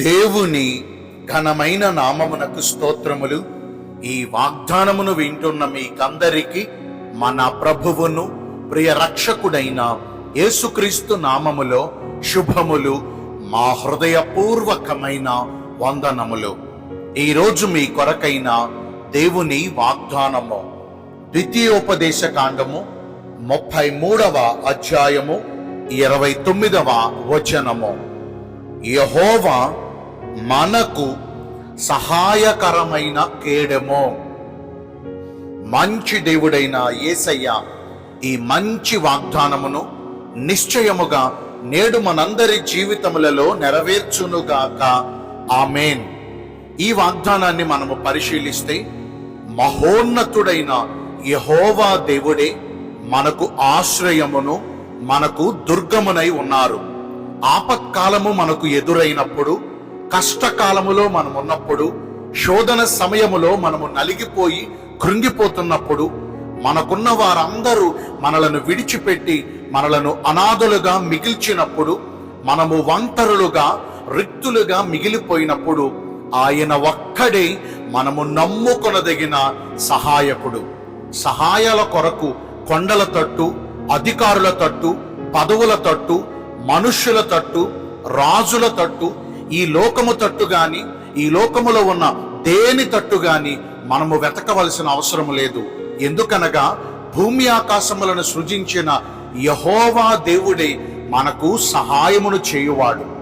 దేవుని ఘనమైన నామమునకు స్తోత్రములు. ఈ వాగ్దానమును వింటున్న మీకందరికి మన ప్రభువును ప్రియ రక్షకుడైన యేసుక్రీస్తు నామములో శుభములు మా హృదయపూర్వకమైన వందనములు. ఈరోజు మీ కొరకైన దేవుని వాగ్దానము ద్వితీయోపదేశ కాండము ముప్పై మూడవ అధ్యాయము ఇరవై తొమ్మిదవ వచనము. యహోవా మనకు సహాయకరమైన కేడెమో. మంచి దేవుడైన యేసయ్య ఈ మంచి వాగ్దానమును నిశ్చయముగా నేడు మనందరి జీవితములలో నెరవేర్చునుగాక ఆమెన్. ఈ వాగ్దానాన్ని మనము పరిశీలిస్తే మహోన్నతుడైన యహోవా దేవుడే మనకు ఆశ్రయమును మనకు దుర్గమునై ఉన్నారు. ఆపత్కాలము మనకు ఎదురైనప్పుడు కష్టకాలములో మనం ఉన్నప్పుడు శోధన సమయములో మనము నలిగిపోయి కృంగిపోతున్నప్పుడు మనకున్న వారందరూ మనలను విడిచిపెట్టి మనలను అనాథులుగా మిగిల్చినప్పుడు మనము ఒంటరులుగా రిక్తులుగా మిగిలిపోయినప్పుడు ఆయన ఒక్కడే మనము నమ్ముకొనదగిన సహాయకుడు. సహాయాల కొరకు కొండల తట్టు అధికారుల తట్టు పదవుల తట్టు మనుష్యుల తట్టు రాజుల తట్టు ఈ లోకము తట్టు గాని ఈ లోకములో ఉన్న దేని తట్టు గాని మనము వెతకవలసిన అవసరం లేదు. ఎందుకనగా భూమి ఆకాశములను సృజించిన యహోవా దేవుడే మనకు సహాయమును చేయువాడు.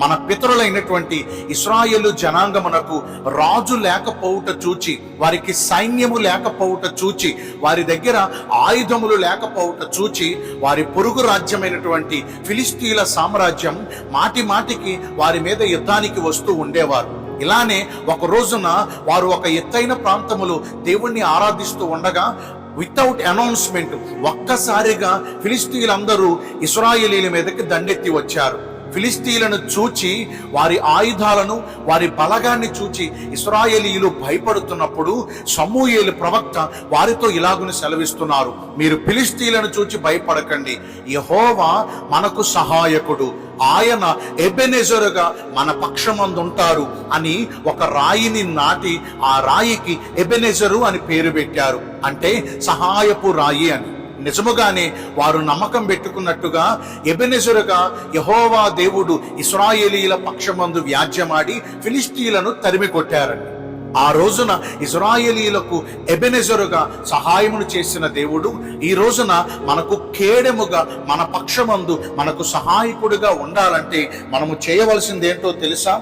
మన పితరులైనటువంటి ఇస్రాయేలు జనాంగమునకు రాజు లేకపోవుట చూచి వారికి సైన్యము లేకపోవుట చూచి వారి దగ్గర ఆయుధములు లేకపోవుట చూచి వారి పొరుగు రాజ్యమైనటువంటి ఫిలిస్తీన్ల సామ్రాజ్యం మాటి మాటికి వారి మీద యుద్ధానికి వస్తూ ఉండేవారు. ఇలానే ఒక రోజున వారు ఒక ఎత్తైన ప్రాంతములు దేవుణ్ణి ఆరాధిస్తూ ఉండగా వితౌట్ అనౌన్స్మెంట్ ఒక్కసారిగా ఫిలిస్తీన్లందరూ ఇస్రాయేలీల మీదకి దండెత్తి వచ్చారు. ఫిలిస్తీన్లను చూచి వారి ఆయుధాలను వారి బలగాన్ని చూచి ఇస్రాయేలీలు భయపడుతున్నప్పుడు సమూయేలు ప్రవక్త వారితో ఇలాగుని సెలవిస్తున్నారు. మీరు ఫిలిస్తీన్లను చూచి భయపడకండి. యహోవా మనకు సహాయకుడు. ఆయన ఎబెనెజరుగా మన పక్షమందు ఉంటారు అని ఒక రాయిని నాటి ఆ రాయికి ఎబెనెజరు అని పేరు పెట్టారు. అంటే సహాయపు రాయి అని. నిజముగానే వారు నమ్మకం పెట్టుకున్నట్టుగా ఎబెనెజరుగా యహోవా దేవుడు ఇస్రాయేలీల పక్షమందు వ్యాజ్యమాడి ఫిలిస్తీన్లను తరిమి కొట్టారండి ఆ రోజున ఇజ్రాయేలీలకు ఎబెనెజరుగా సహాయమును చేసిన దేవుడు ఈ రోజున మనకు కేడెముగా మన పక్షమందు మనకు సహాయకుడిగా ఉండాలంటే మనము చేయవలసింది ఏంటో తెలుసా?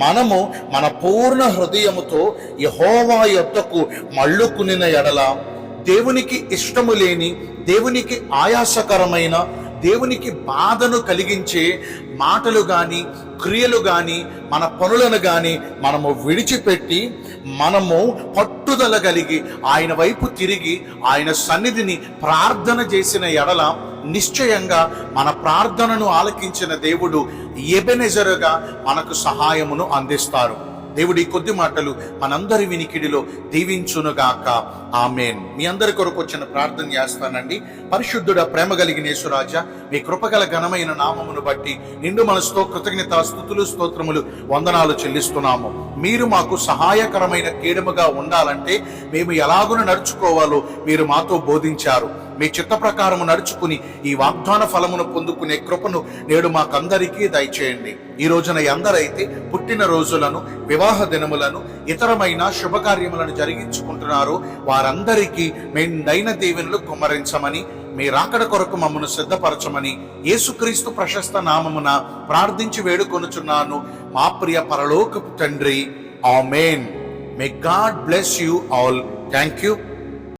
మనము మన పూర్ణ హృదయముతో యహోవా యొద్దకు మళ్ళుకునిన ఎడల దేవునికి ఇష్టము లేని దేవునికి ఆయాసకరమైన దేవునికి బాధను కలిగించే మాటలు గాని క్రియలు గాని మన పనులను గాని మనము విడిచిపెట్టి మనము పట్టుదల కలిగి ఆయన వైపు తిరిగి ఆయన సన్నిధిని ప్రార్థన చేసిన ఎడల నిశ్చయంగా మన ప్రార్థనను ఆలకించిన దేవుడు ఎబెనెజరుగా మనకు సహాయమును అందిస్తారు. దేవుడి కొద్ది మాటలు మనందరి వినికిడిలో దీవించునుగాక. ఆమెన్. మీ అందరి కొరకు వచ్చిన ప్రార్థన చేస్తానండి. పరిశుద్ధుడ ప్రేమ కలిగిన యేసురాజ మీ కృపగల ఘనమైన నామమును బట్టి నిండు మనసుతో కృతజ్ఞత స్థుతులు స్తోత్రములు వందనాలు చెల్లిస్తున్నాము. మీరు మాకు సహాయకరమైన కీడముగా ఉండాలంటే మేము ఎలాగున నడుచుకోవాలో మీరు మాతో బోధించారు. మీ చిత్త ప్రకారము నడుచుకుని ఈ వాగ్దాన ఫలమును పొందుకునే కృపను నేడు మాకందరికీ దయచేయండి. ఈ రోజున ఎందరైతే పుట్టిన రోజులను వివాహ దినములను ఇతరమైన శుభకార్యములను జరిగించుకుంటున్నారో. వారందరికీ మెండైన దీవెనలు కుమ్మరించమని మీ రాకడ కొరకు మమ్మను సిద్ధపరచమని యేసుక్రీస్తు ప్రశస్త నామమున ప్రార్థించి వేడుకొనుచున్నాను. మా ప్రియ పరలోకపు తండ్రి amen. May God bless you all thank you